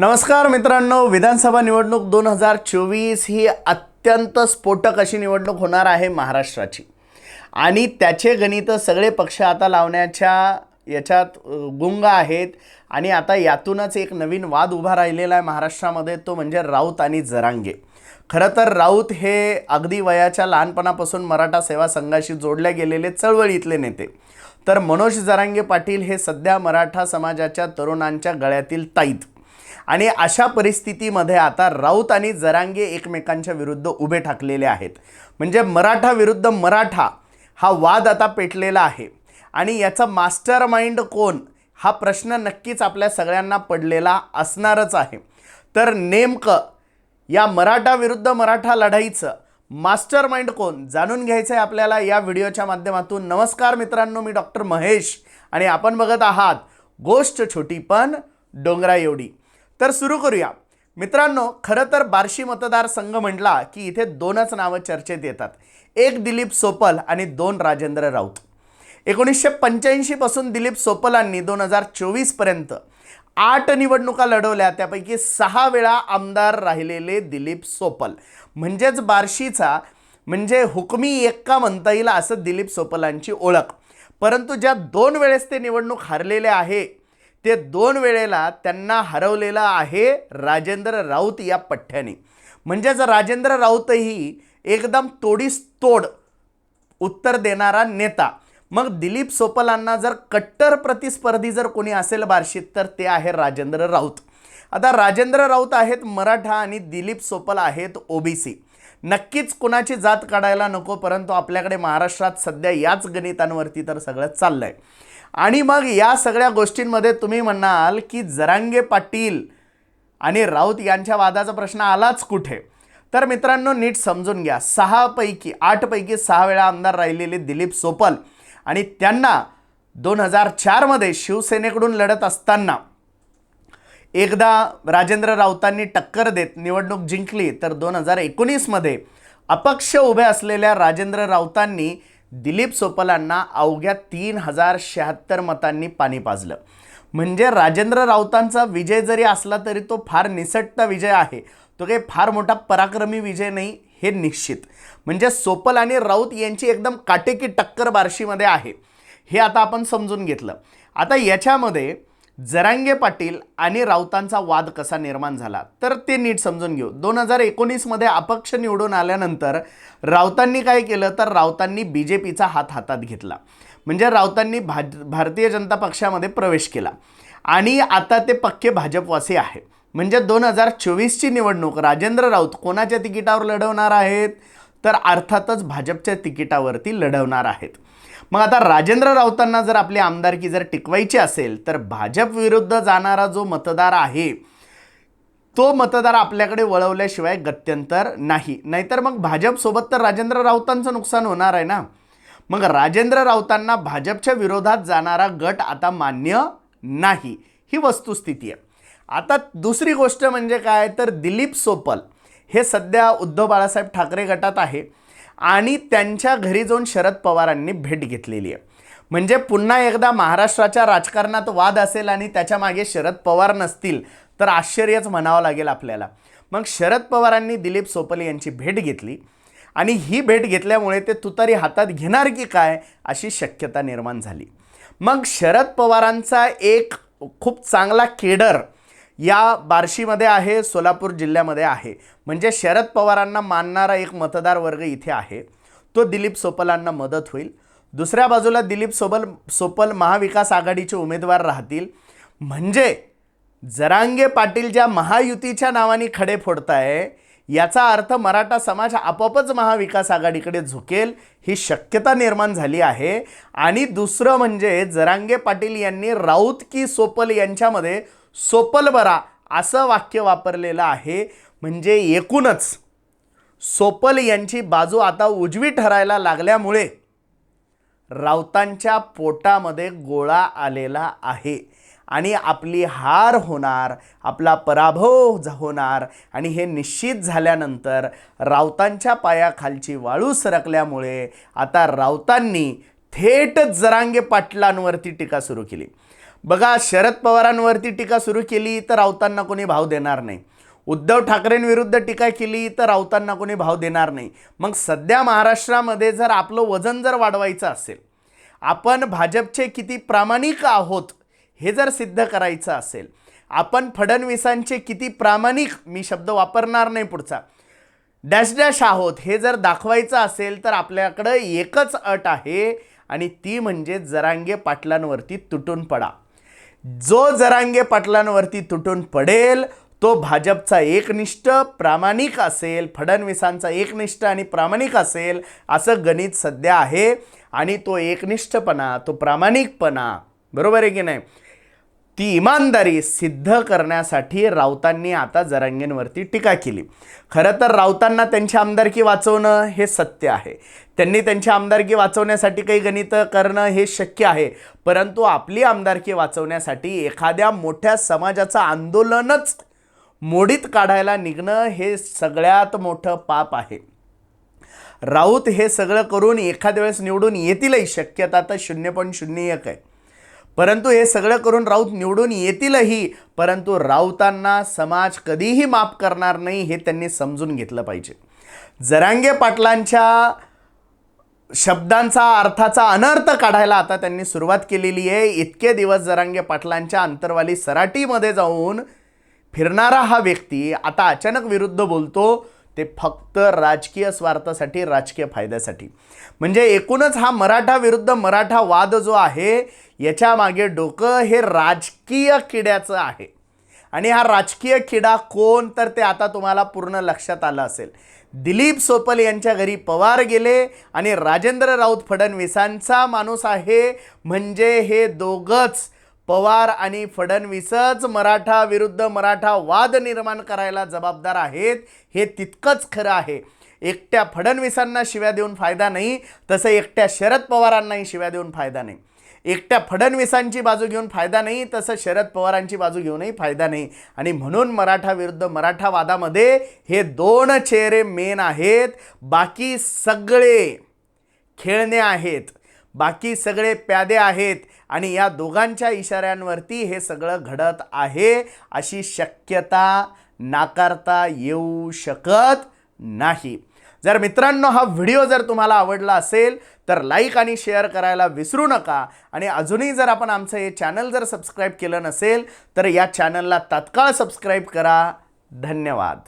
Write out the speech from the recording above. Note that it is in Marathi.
नमस्कार मित्रांनो विधानसभा निवडणूक दोन हजार चोवीस ही अत्यंत स्फोटक अशी निवडणूक होणार आहे महाराष्ट्राची. आणि त्याचे गणित सगळे पक्ष आता लावण्याच्या याच्यात गुंग आहेत. आणि आता यातूनच एक नवीन वाद उभा राहिलेला आहे महाराष्ट्रामध्ये तो म्हणजे राऊत आणि जरांगे. खरं तर राऊत हे अगदी वयाच्या लहानपणापासून मराठा सेवा संघाशी जोडले गेलेले चळवळीतले नेते. तर मनोज जरांगे पाटील हे सध्या मराठा समाजाच्या तरुणांच्या गळ्यातील ताईत. आणि अशा परिस्थितीमध्ये आता राऊत आणि जरांगे एकमेकांच्या विरुद्ध उभे ठाकलेले आहेत. म्हणजे मराठा विरुद्ध मराठा हा वाद आता पेटलेला आहे. आणि याचा मास्टर माइंड कोण? हा प्रश्न नक्कीच आपल्या सगळ्यांना पडलेला असणारच आहे. तर नेमकं या मराठा विरुद्ध मराठा लढाईचं मास्टर माइंड कोण? जाणून घ्यायचं आहे आपल्याला या व्हिडिओच्या माध्यमातून. नमस्कार मित्रांनो मी डॉक्टर महेश आणि आपण बघत आहात गोष्ट छोटी पण डोंगरा एवढी तर सुरू करूया. मित्रांनो खरं तर बार्शी मतदारसंघ म्हटला की इथे दोनच नावं चर्चेत येतात. एक दिलीप सोपल आणि दोन राजेंद्र राऊत. एकोणीसशे पंच्याऐंशीपासून दिलीप सोपलांनी दोन हजार चोवीसपर्यंत आठ निवडणुका लढवल्या. त्यापैकी सहा वेळा आमदार राहिलेले दिलीप सोपल. म्हणजेच बार्शीचा म्हणजे हुकमी एक्का म्हणता येईल असं दिलीप सोपलांची ओळख. परंतु ज्या दोन वेळेस ते निवडणूक हारलेले आहे ते दोन वेळेला त्यांना हरवलेलं आहे राजेंद्र राऊत या पठ्ठ्याने. म्हणजेच राजेंद्र राऊतही एकदम तोडीस तोड उत्तर देणारा नेता. मग दिलीप सोपलांना जर कट्टर प्रतिस्पर्धी जर कोणी असेल बार्शीत तर ते आहे राजेंद्र राऊत. आता राजेंद्र राऊत आहेत मराठा आणि दिलीप सोपल आहेत ओबीसी. नक्कीच कुणाची जात काढायला नको परंतु आपल्याकडे महाराष्ट्रात सध्या याच गणितांवरती तर सगळं चाललं आहे आणि मग या सगळ्या गोष्टींमध्ये तुम्ही म्हणाल की जरांगे पाटील आणि राऊत यांच्या वादाचा प्रश्न आलाच कुठे? तर मित्रांनो नीट समजून घ्या. सहापैकी आठपैकी सहा वेळा आमदार राहिलेले दिलीप सोपल आणि त्यांना दोन हजार चारमध्ये शिवसेनेकडून लढत असताना एकदा राजेंद्र राऊतांनी टक्कर देत निवडणूक जिंकली तर दोन हजार एकोणीसमध्ये अपक्ष उभे असलेल्या राजेंद्र राऊतांनी दिलीप सोपलांना अवघ्या तीन हजार शहात्तर मतांनी पाणी पाजलं. म्हणजे राजेंद्र राऊतांचा विजय जरी असला तरी तो फार निसटता विजय आहे. तो काही फार मोठा पराक्रमी विजय नाही हे निश्चित. म्हणजे सोपल आणि राऊत यांची एकदम काटेकी टक्कर बार्शीमध्ये आहे. हे आता आपण समजून घेतलं. आता याच्यामध्ये जरांगे पाटील आणि राऊतांचा वाद कसा निर्माण झाला? तर ते नीट समजून घेऊ. दोन हजार एकोणीसमध्ये अपक्ष निवडून आल्यानंतर राऊतांनी काय केलं? तर राऊतांनी बी जे पीचा हात हातात घेतला. म्हणजे राऊतांनी भाज भारतीय जनता पक्षामध्ये प्रवेश केला. आणि आता ते पक्के भाजपवासी आहे म्हणजे दोन हजार चोवीसची निवडणूक राजेंद्र राऊत कोणाच्या तिकिटावर लढवणार आहेत? तर अर्थातच भाजपच्या तिकिटावरती लढवणार आहेत. मग आता राजेंद्र राऊतांना जर आपली आमदारकी जर टिकवायची असेल तर भाजप विरुद्ध जाणारा जो मतदार आहे तो मतदार आपल्याकडे वळवल्याशिवाय गत्यंतर नाही. नाहीतर मग भाजपसोबत तर राजेंद्र राऊतांचं नुकसान होणार आहे ना? मग राजेंद्र राऊतांना भाजपच्या विरोधात जाणारा गट आता मान्य नाही. ही वस्तुस्थिती आहे. आता दुसरी गोष्ट म्हणजे काय? तर दिलीप सोपल हे सध्या उद्धव बाळासाहेब ठाकरे गटात आहे. आणि त्यांच्या घरी जाऊन शरद पवारांनी भेट घेतलेली आहे. म्हणजे पुन्हा एकदा महाराष्ट्राच्या राजकारणात वाद असेल आणि त्याच्यामागे शरद पवार नसतील तर आश्चर्यच म्हणावं लागेल आपल्याला. मग शरद पवारांनी दिलीप सोपल यांची भेट घेतली. आणि ही भेट घेतल्यामुळे ते तुतारी हातात घेणार की काय अशी शक्यता निर्माण झाली. मग शरद पवारांचा एक खूप चांगला केडर या बार्शीमध्ये आहे सोलापूर जिल्ह्यामध्ये आहे. म्हणजे शरद पवारांना मानणारा एक मतदार वर्ग इथे आहे. तो दिलीप सोपलांना मदत होईल. दुसऱ्या बाजूला दिलीप सोबल सोपल महाविकास आघाडीचे उमेदवार राहतील. म्हणजे जरांगे पाटील ज्या महायुतीच्या नावाने खडे फोडताय याचा अर्थ मराठा समाज आपोआपच महाविकास आघाडीकडे झुकेल ही शक्यता निर्माण झाली आहे. आणि दुसरं म्हणजे जरांगे पाटील यांनी राऊत की सोपल यांच्यामध्ये सोपल बरा असं वाक्य वापरलेलं आहे. म्हणजे एकूणच. सोपल यांची बाजू आता उजवी ठरायला लागल्यामुळे राऊतांच्या पोटामध्ये गोळा आलेला आहे. आणि आपली हार होणार आपला पराभव होणार आणि हे निश्चित झाल्यानंतर राऊतांच्या पायाखालची वाळू सरकल्यामुळे आता राऊतांनी थेट जरांगे पाटलांवरती टीका सुरू केली. बघा शरद पवारांवरती टीका सुरू केली तर राऊतांना कोणी भाव देणार नाही. उद्धव ठाकरेंविरुद्ध टीका केली तर राऊतांना कोणी भाव देणार नाही. मग सध्या महाराष्ट्रामध्ये जर आपलं वजन जर वाढवायचं असेल आपण भाजपचे किती प्रामाणिक आहोत हे जर सिद्ध करायचं असेल आपण फडणवीसांचे किती प्रामाणिक मी शब्द वापरणार नाही पुढचा डॅश डॅश आहोत हे जर दाखवायचं असेल तर आपल्याकडं एकच अट आहे आणि ती म्हणजे जरांगे पाटलांवरती तुटून पडा. जो जरांगे पाटलांवरती तुटून पडेल तो भाजपचा एकनिष्ठ प्रामाणिक असेल फडणवीसांचा एकनिष्ठ आणि प्रामाणिक असेल असं गणित सध्या आहे. आणि तो एकनिष्ठपणा तो प्रामाणिकपणा बरोबर आहे की नाही? ती इमानदारी सिद्ध करण्यासाठी राऊतांनी आता जरांगेंवरती टीका केली. खरं तर राऊतांना त्यांची आमदारकी वाचवणं हे सत्य आहे. त्यांनी त्यांची आमदारकी वाचवण्यासाठी काही गणितं करणं हे शक्य आहे. परंतु आपली आमदारकी वाचवण्यासाठी एखाद्या मोठ्या समाजाचं आंदोलनच मोडीत काढायला निघणं हे सगळ्यात मोठं पाप आहे. राऊत हे सगळं करून एखाद्या वेळेस निवडून येतीलही. शक्यता तर शून्य पॉईंट शून्य एक आहे. परंतु हे सगळं करून राऊत निवडून येतीलही परंतु राऊतांना समाज कधीही माफ करणार नाही हे त्यांनी समजून घेतलं पाहिजे. जरांगे पाटलांच्या शब्दांचा अर्थाचा अनर्थ काढायला आता त्यांनी सुरुवात केलेली आहे. इतके दिवस जरांगे पाटलांच्या अंतरवाली सराटीमध्ये जाऊन फिरणारा हा व्यक्ती आता अचानक विरुद्ध बोलतो. ते फक्त राजकीय स्वार्थासाठी राजकीय फायद्यासाठी. म्हणजे एकूणच हा मराठा विरुद्ध मराठा वाद जो आहे याच्या मागे डोकं हे राजकीय किड्याचं आहे. आणि हा राजकीय किडा कोण तर ते आता तुम्हाला पूर्ण लक्षात आलं असेल. दिलीप सोपल यांच्या घरी पवार गेले आणि राजेंद्र राऊत फडणवीसांचा माणूस आहे. म्हणजे हे दोघंच पवार आणि फडणवीसच मराठा विरुद्ध मराठा वाद निर्माण करायला जबाबदार आहेत हे तितकंच खरं आहे. एकट्या फडणवीसांना शिव्या देऊन फायदा नाही तसं एकट्या शरद पवारांनाही शिव्या देऊन फायदा नाही. एकट्या फडणवीसांची बाजू घेऊन फायदा नाही तसं शरद पवारांची बाजू घेऊनही फायदा नाही. आणि म्हणून मराठा विरुद्ध मराठा वादामध्ये हे दोन चेहरे मेन आहेत. बाकी सगळे खेळणे आहेत. बाकी सगळे प्यादे आहेत. आणि या दोघांच्या इशाऱ्यांवरती हे सगळं घडत आहे अशी शक्यता नाकारता येऊ शकत नाही. जर मित्रांनो हा व्हिडिओ जर तुम्हाला आवडला असेल तर लाईक आणि शेअर करायला विसरू नका. आणि अजूनही जर आपण आमचं हे चॅनल जर सबस्क्राईब केलं नसेल तर या चॅनलला तात्काळ सबस्क्राईब करा. धन्यवाद.